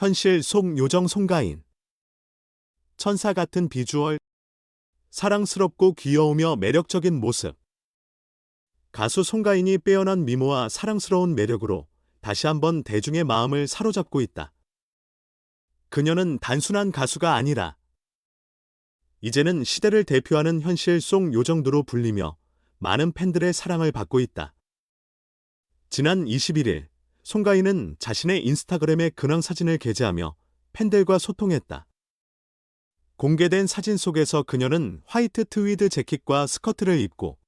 현실 속 요정 송가인. 천사 같은 비주얼. 사랑스럽고 귀여우며 매력적인 모습. 가수 송가인이 빼어난 미모와 사랑스러운 매력으로 다시 한번 대중의 마음을 사로잡고 있다. 그녀는 단순한 가수가 아니라 이제는 시대를 대표하는 현실 속 요정도로 불리며 많은 팬들의 사랑을 받고 있다. 지난 21일, 송가인은 자신의 인스타그램에 근황 사진을 게재하며 팬들과 소통했다. 공개된 사진 속에서 그녀는 화이트 트위드 재킷과 스커트를 입고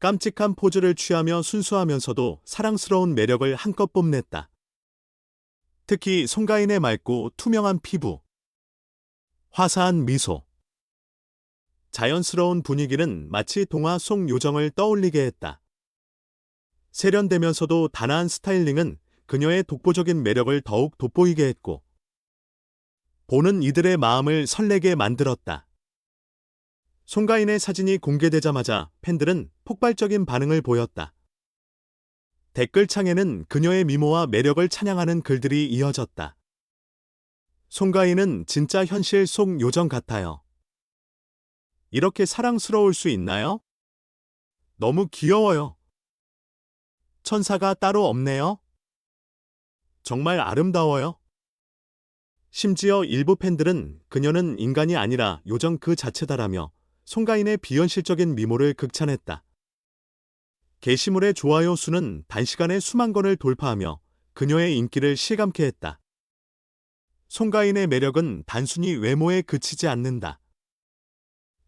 깜찍한 포즈를 취하며 순수하면서도 사랑스러운 매력을 한껏 뽐냈다. 특히 송가인의 맑고 투명한 피부, 화사한 미소, 자연스러운 분위기는 마치 동화 속 요정을 떠올리게 했다. 세련되면서도 단아한 스타일링은 그녀의 독보적인 매력을 더욱 돋보이게 했고, 보는 이들의 마음을 설레게 만들었다. 송가인의 사진이 공개되자마자 팬들은 폭발적인 반응을 보였다. 댓글창에는 그녀의 미모와 매력을 찬양하는 글들이 이어졌다. 송가인은 진짜 현실 속 요정 같아요. 이렇게 사랑스러울 수 있나요? 너무 귀여워요. 천사가 따로 없네요. 정말 아름다워요. 심지어 일부 팬들은 그녀는 인간이 아니라 요정 그 자체다라며 송가인의 비현실적인 미모를 극찬했다. 게시물의 좋아요 수는 단시간에 수만 건을 돌파하며 그녀의 인기를 실감케 했다. 송가인의 매력은 단순히 외모에 그치지 않는다.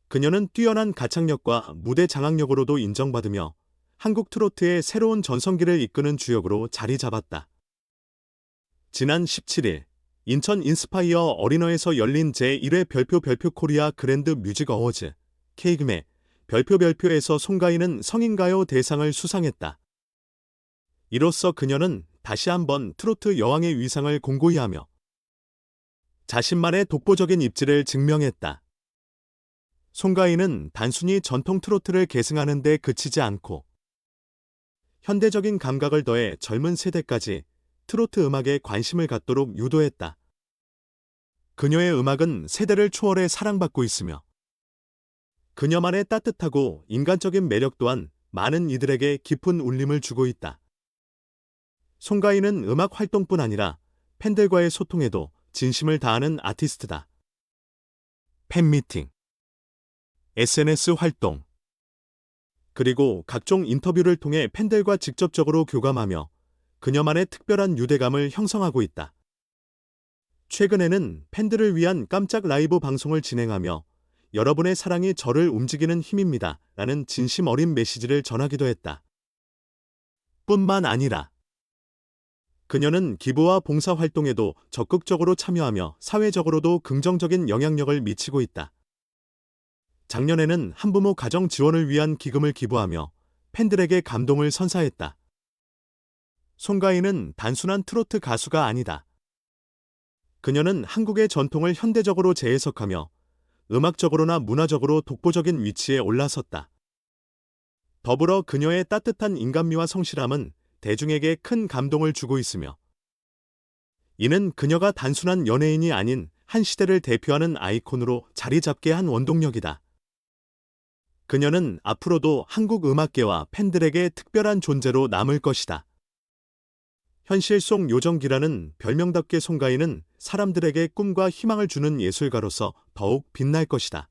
그녀는 뛰어난 가창력과 무대 장악력으로도 인정받으며 한국 트로트의 새로운 전성기를 이끄는 주역으로 자리 잡았다. 지난 17일 인천 인스파이어 어리너에서 열린 제1회 별표 별표 코리아 그랜드 뮤직 어워즈 케이금의 별표 별표에서 송가인은 성인가요 대상을 수상했다. 이로써 그녀는 다시 한번 트로트 여왕의 위상을 공고히 하며 자신만의 독보적인 입지를 증명했다. 송가인은 단순히 전통 트로트를 계승하는 데 그치지 않고 현대적인 감각을 더해 젊은 세대까지 트로트 음악에 관심을 갖도록 유도했다. 그녀의 음악은 세대를 초월해 사랑받고 있으며 그녀만의 따뜻하고 인간적인 매력 또한 많은 이들에게 깊은 울림을 주고 있다. 송가인은 음악 활동뿐 아니라 팬들과의 소통에도 진심을 다하는 아티스트다. 팬미팅, SNS 활동, 그리고 각종 인터뷰를 통해 팬들과 직접적으로 교감하며 그녀만의 특별한 유대감을 형성하고 있다. 최근에는 팬들을 위한 깜짝 라이브 방송을 진행하며 여러분의 사랑이 저를 움직이는 힘입니다. 라는 진심 어린 메시지를 전하기도 했다. 뿐만 아니라 그녀는 기부와 봉사 활동에도 적극적으로 참여하며 사회적으로도 긍정적인 영향력을 미치고 있다. 작년에는 한부모 가정 지원을 위한 기금을 기부하며 팬들에게 감동을 선사했다. 송가인은 단순한 트로트 가수가 아니다. 그녀는 한국의 전통을 현대적으로 재해석하며 음악적으로나 문화적으로 독보적인 위치에 올라섰다. 더불어 그녀의 따뜻한 인간미와 성실함은 대중에게 큰 감동을 주고 있으며 이는 그녀가 단순한 연예인이 아닌 한 시대를 대표하는 아이콘으로 자리 잡게 한 원동력이다. 그녀는 앞으로도 한국 음악계와 팬들에게 특별한 존재로 남을 것이다. 현실 속 요정기라는 별명답게 송가인은 사람들에게 꿈과 희망을 주는 예술가로서 더욱 빛날 것이다.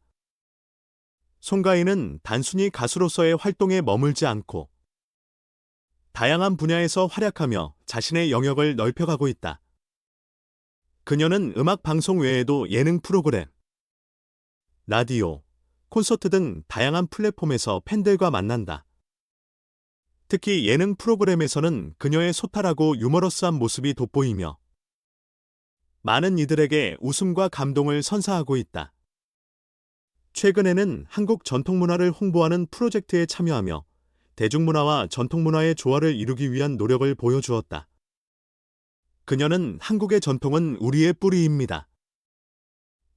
송가인은 단순히 가수로서의 활동에 머물지 않고 다양한 분야에서 활약하며 자신의 영역을 넓혀가고 있다. 그녀는 음악 방송 외에도 예능 프로그램, 라디오, 콘서트 등 다양한 플랫폼에서 팬들과 만난다. 특히 예능 프로그램에서는 그녀의 소탈하고 유머러스한 모습이 돋보이며 많은 이들에게 웃음과 감동을 선사하고 있다. 최근에는 한국 전통문화를 홍보하는 프로젝트에 참여하며 대중문화와 전통문화의 조화를 이루기 위한 노력을 보여주었다. 그녀는 한국의 전통은 우리의 뿌리입니다.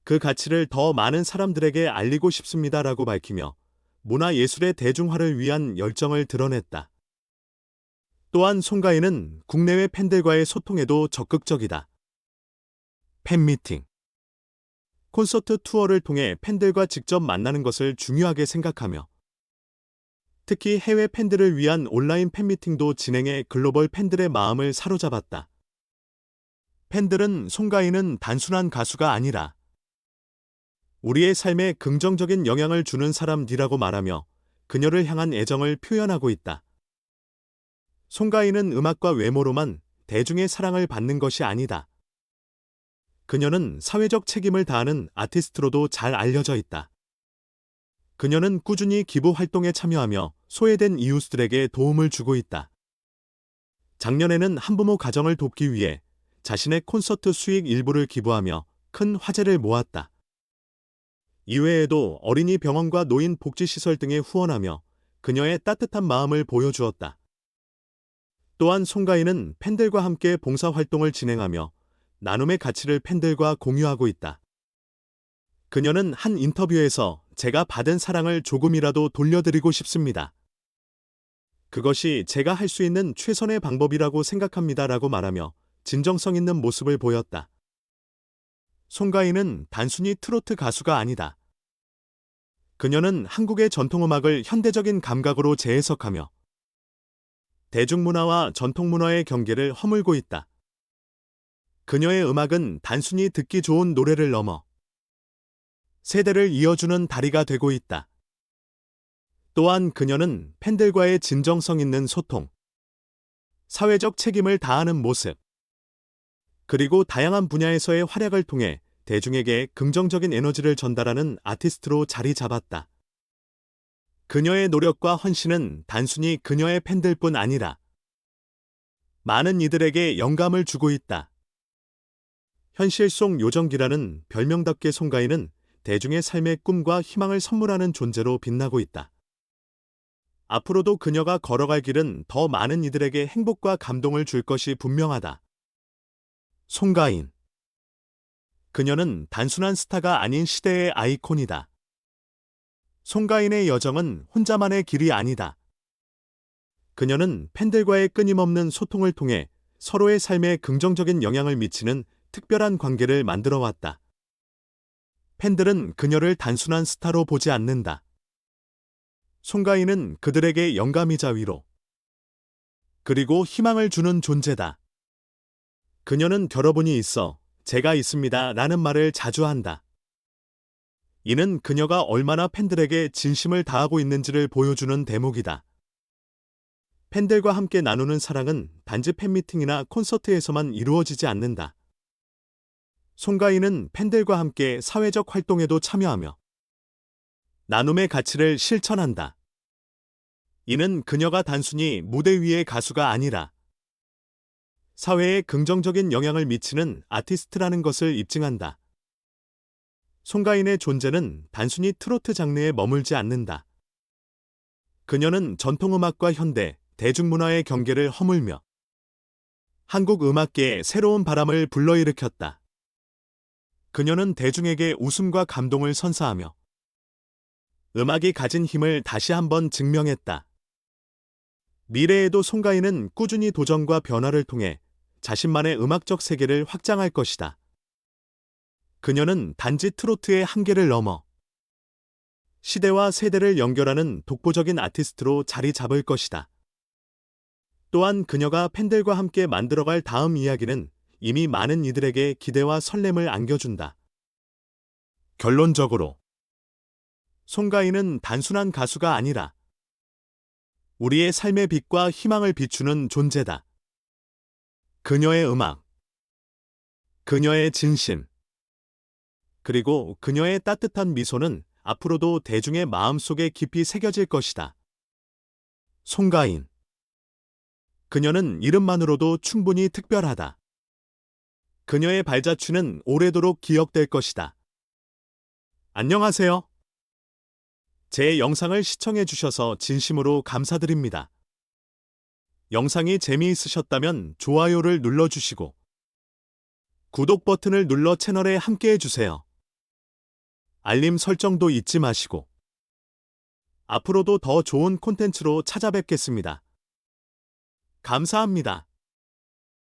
그 가치를 더 많은 사람들에게 알리고 싶습니다라고 밝히며 문화예술의 대중화를 위한 열정을 드러냈다. 또한 송가인은 국내외 팬들과의 소통에도 적극적이다. 팬미팅. 콘서트 투어를 통해 팬들과 직접 만나는 것을 중요하게 생각하며 특히 해외 팬들을 위한 온라인 팬미팅도 진행해 글로벌 팬들의 마음을 사로잡았다. 팬들은 송가인은 단순한 가수가 아니라 우리의 삶에 긍정적인 영향을 주는 사람이라고 말하며 그녀를 향한 애정을 표현하고 있다. 송가인은 음악과 외모로만 대중의 사랑을 받는 것이 아니다. 그녀는 사회적 책임을 다하는 아티스트로도 잘 알려져 있다. 그녀는 꾸준히 기부 활동에 참여하며 소외된 이웃들에게 도움을 주고 있다. 작년에는 한부모 가정을 돕기 위해 자신의 콘서트 수익 일부를 기부하며 큰 화제를 모았다. 이외에도 어린이 병원과 노인 복지시설 등에 후원하며 그녀의 따뜻한 마음을 보여주었다. 또한 송가인은 팬들과 함께 봉사활동을 진행하며 나눔의 가치를 팬들과 공유하고 있다. 그녀는 한 인터뷰에서 제가 받은 사랑을 조금이라도 돌려드리고 싶습니다. 그것이 제가 할 수 있는 최선의 방법이라고 생각합니다 라고 말하며 진정성 있는 모습을 보였다. 송가인은 단순히 트로트 가수가 아니다. 그녀는 한국의 전통음악을 현대적인 감각으로 재해석하며 대중문화와 전통문화의 경계를 허물고 있다. 그녀의 음악은 단순히 듣기 좋은 노래를 넘어 세대를 이어주는 다리가 되고 있다. 또한 그녀는 팬들과의 진정성 있는 소통, 사회적 책임을 다하는 모습, 그리고 다양한 분야에서의 활약을 통해 대중에게 긍정적인 에너지를 전달하는 아티스트로 자리 잡았다. 그녀의 노력과 헌신은 단순히 그녀의 팬들뿐 아니라 많은 이들에게 영감을 주고 있다. 현실 속 요정기라는 별명답게 송가인은 대중의 삶의 꿈과 희망을 선물하는 존재로 빛나고 있다. 앞으로도 그녀가 걸어갈 길은 더 많은 이들에게 행복과 감동을 줄 것이 분명하다. 송가인. 그녀는 단순한 스타가 아닌 시대의 아이콘이다. 송가인의 여정은 혼자만의 길이 아니다. 그녀는 팬들과의 끊임없는 소통을 통해 서로의 삶에 긍정적인 영향을 미치는 특별한 관계를 만들어 왔다. 팬들은 그녀를 단순한 스타로 보지 않는다. 송가인은 그들에게 영감이자 위로, 그리고 희망을 주는 존재다. 그녀는 결혼이 있어 제가 있습니다 라는 말을 자주 한다. 이는 그녀가 얼마나 팬들에게 진심을 다하고 있는지를 보여주는 대목이다. 팬들과 함께 나누는 사랑은 단지 팬미팅이나 콘서트에서만 이루어지지 않는다. 송가인은 팬들과 함께 사회적 활동에도 참여하며 나눔의 가치를 실천한다. 이는 그녀가 단순히 무대 위의 가수가 아니라 사회에 긍정적인 영향을 미치는 아티스트라는 것을 입증한다. 송가인의 존재는 단순히 트로트 장르에 머물지 않는다. 그녀는 전통음악과 현대, 대중문화의 경계를 허물며 한국 음악계에 새로운 바람을 불러일으켰다. 그녀는 대중에게 웃음과 감동을 선사하며 음악이 가진 힘을 다시 한번 증명했다. 미래에도 송가인은 꾸준히 도전과 변화를 통해 자신만의 음악적 세계를 확장할 것이다. 그녀는 단지 트로트의 한계를 넘어 시대와 세대를 연결하는 독보적인 아티스트로 자리 잡을 것이다. 또한 그녀가 팬들과 함께 만들어갈 다음 이야기는 이미 많은 이들에게 기대와 설렘을 안겨준다. 결론적으로 송가인은 단순한 가수가 아니라 우리의 삶의 빛과 희망을 비추는 존재다. 그녀의 음악, 그녀의 진심, 그리고 그녀의 따뜻한 미소는 앞으로도 대중의 마음속에 깊이 새겨질 것이다. 송가인. 그녀는 이름만으로도 충분히 특별하다. 그녀의 발자취는 오래도록 기억될 것이다. 안녕하세요. 제 영상을 시청해 주셔서 진심으로 감사드립니다. 영상이 재미있으셨다면 좋아요를 눌러주시고 구독 버튼을 눌러 채널에 함께해 주세요. 알림 설정도 잊지 마시고 앞으로도 더 좋은 콘텐츠로 찾아뵙겠습니다. 감사합니다.